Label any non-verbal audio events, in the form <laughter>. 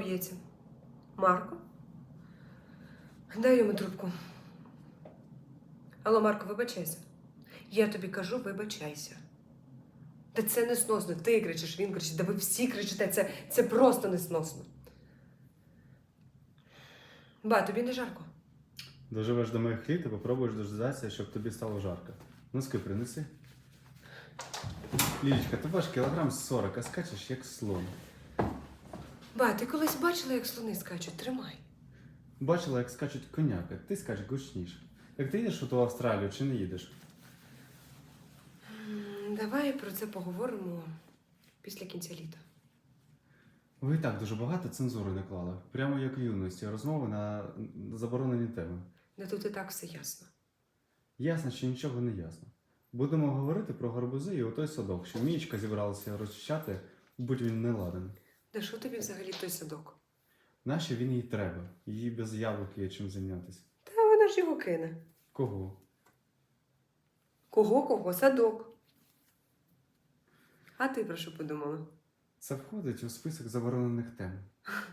б'ється? Марко? Дай йому трубку. Алло, Марко, вибачайся. Я тобі кажу, вибачайся. Та це несносно. Ти кричиш, він кричить, да ви всі кричите. Це, це просто несносно. Ба, тобі не жарко. Доживеш до моїх літ і попробуєш дождатися, щоб тобі стало жарко. Носки принеси. Лілічка, ти ваш кілограм 40, а скачеш як слон. Ба, ти колись бачила, як слони скачуть? Тримай. Бачила, як скачуть коняки, ти скач гучніше. Як ти їдеш у ту Австралію чи не їдеш? М, Давай про це поговоримо після кінця літа. Ви і так дуже багато цензури наклали. Прямо як у юності, розмови на заборонені теми. Да тут і так все ясно. Ясно, що нічого не ясно. Будемо говорити про гарбузи і отой садок, що Мічка зібралася розчищати, будь він не Да що тобі взагалі той садок? Нащо він їй треба? Їй без яблук є чим зайнятися. Та вона ж його кине. Кого? Кого кого? Садок. А ти про що подумала? Це входить у список заборонених тем. <laughs>